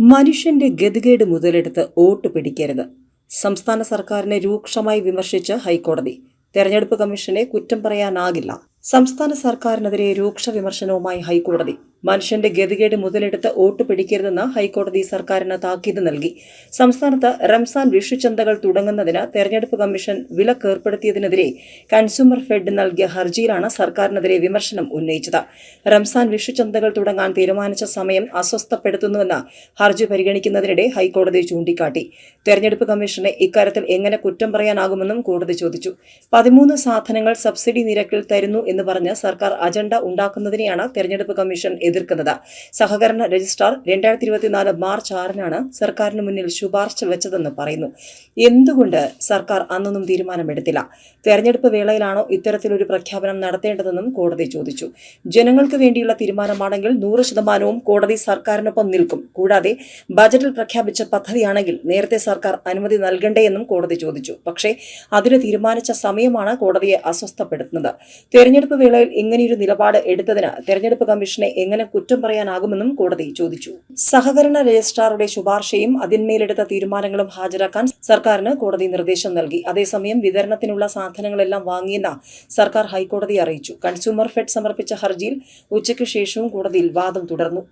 മനുഷ്യന്റെ ഗതികേട് മുതലെടുത്ത് വോട്ട് പിടിക്കരുത്. സംസ്ഥാന സർക്കാരിനെ രൂക്ഷമായി വിമർശിച്ച് ഹൈക്കോടതി. തെരഞ്ഞെടുപ്പ് കമ്മീഷനെ കുറ്റം പറയാനാകില്ല. സംസ്ഥാന സർക്കാരിനെതിരെ രൂക്ഷ വിമർശനവുമായി ഹൈക്കോടതി. മനുഷ്യന്റെ ഗതികേട് മുതലെടുത്ത് വോട്ട് പിടിക്കരുതെന്ന് ഹൈക്കോടതി സർക്കാരിന് താക്കീത് നൽകി. സംസ്ഥാനത്ത് റംസാൻ വിഷുചന്തകൾ തുടങ്ങുന്നതിന് തെരഞ്ഞെടുപ്പ് കമ്മീഷൻ വിലക്കേർപ്പെടുത്തിയതിനെതിരെ കൺസ്യൂമർ ഫെഡ് നൽകിയ ഹർജിയിലാണ് സർക്കാരിനെതിരെ വിമർശനം ഉന്നയിച്ചത്. റംസാൻ വിഷുചന്തകൾ തുടങ്ങാൻ തീരുമാനിച്ച സമയം അസ്വസ്ഥപ്പെടുത്തുന്നുവെന്ന് ഹർജി പരിഗണിക്കുന്നതിനിടെ ഹൈക്കോടതി ചൂണ്ടിക്കാട്ടി. തെരഞ്ഞെടുപ്പ് കമ്മീഷനെ ഇക്കാര്യത്തിൽ എങ്ങനെ കുറ്റം പറയാനാകുമെന്നും കോടതി ചോദിച്ചു. പതിമൂന്ന് സാധനങ്ങൾ സബ്സിഡി നിരക്കിൽ തരുന്നു എന്ന് പറഞ്ഞ് സർക്കാർ അജണ്ട ഉണ്ടാക്കുന്നതിനെയാണ് തെരഞ്ഞെടുപ്പ് കമ്മീഷൻ എതിർക്കുന്നത്. സഹകരണ രജിസ്ട്രാർ രണ്ടായിരത്തി ഇരുപത്തിനാല് മാർച്ച് ആറിനാണ് സർക്കാരിന് മുന്നിൽ ശുപാർശ വെച്ചതെന്ന് പറയുന്നു. എന്തുകൊണ്ട് സർക്കാർ അന്നൊന്നും തീരുമാനമെടുത്തില്ല? തെരഞ്ഞെടുപ്പ് വേളയിലാണോ ഇത്തരത്തിലൊരു പ്രഖ്യാപനം നടത്തേണ്ടതെന്നും കോടതി ചോദിച്ചു. ജനങ്ങൾക്ക് വേണ്ടിയുള്ള തീരുമാനമാണെങ്കിൽ നൂറ് ശതമാനവും കോടതി സർക്കാരിനൊപ്പം നിൽക്കും. കൂടാതെ ബജറ്റിൽ പ്രഖ്യാപിച്ച പദ്ധതിയാണെങ്കിൽ നേരത്തെ സർക്കാർ അനുമതി നൽകണ്ടേയെന്നും കോടതി ചോദിച്ചു. പക്ഷേ അതിന് തീരുമാനിച്ച സമയമാണ് കോടതിയെ അസ്വസ്ഥപ്പെടുത്തുന്നത്. തെരഞ്ഞെടുപ്പ് വേളയിൽ ഇങ്ങനെയൊരു നിലപാട് എടുത്തതിന് തെരഞ്ഞെടുപ്പ് കമ്മീഷനെ എങ്ങനെ കുറ്റം പറയാനാകുമെന്നും കോടതി ചോദിച്ചു. സഹകരണ രജിസ്ട്രാറുടെ ശുപാർശയും അതിന്മേലെടുത്ത തീരുമാനങ്ങളും ഹാജരാക്കാൻ സർക്കാരിന് കോടതി നിർദ്ദേശം നൽകി. അതേസമയം വിതരണത്തിനുള്ള സാധനങ്ങളെല്ലാം വാങ്ങിയെന്ന സർക്കാർ ഹൈക്കോടതിയെ അറിയിച്ചു. കൺസ്യൂമർ ഫെഡ് സമർപ്പിച്ച ഹർജിയിൽ ഉച്ചയ്ക്ക് ശേഷവും കോടതിയിൽ വാദം തുടർന്നു.